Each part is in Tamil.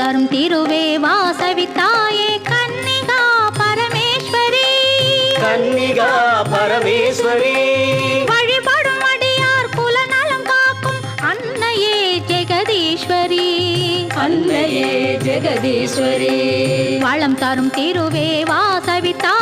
தரும் திருவே வாசவித்தாயே பரமேஸ்வரி வழிபடும் அடியார் குலநலம் காக்கும் அன்னையே ஜெகதீஸ்வரி. அன்னையே ஜெகதீஸ்வரி. வளம் தரும் திருவே வாசவித்தா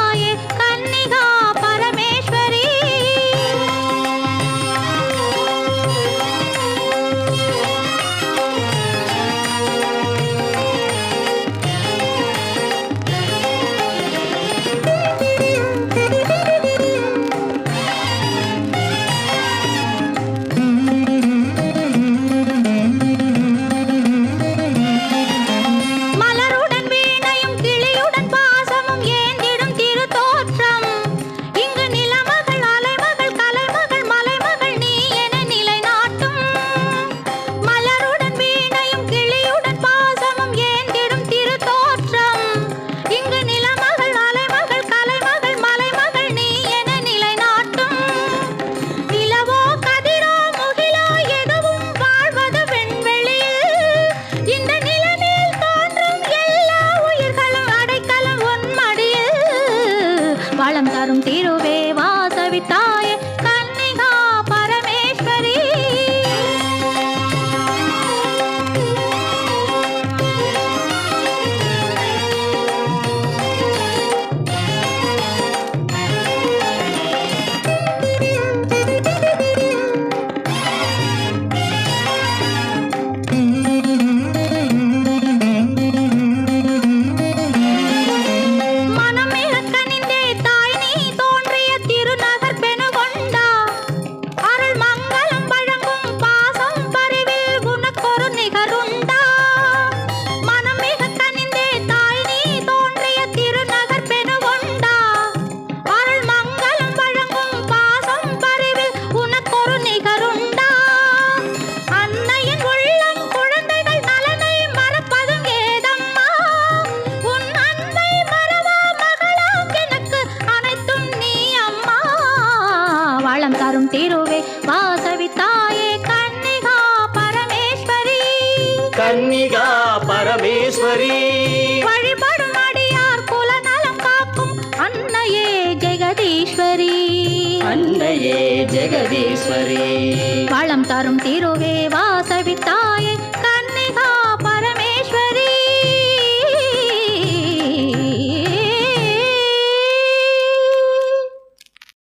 தாளம் தரும் திருவே வாசவித்தாயே. தரும் திருவே வாசவித்தாயே கன்னிகா பரமேஸ்வரி. கன்னிகா பரமேஸ்வரி. வழிபடும் அடியார் குல நலம் காக்கும் அன்னையே ஜெகதீஸ்வரி. அன்னையே ஜெகதீஸ்வரி. வளம் தரும் திருவே வாசவித்தா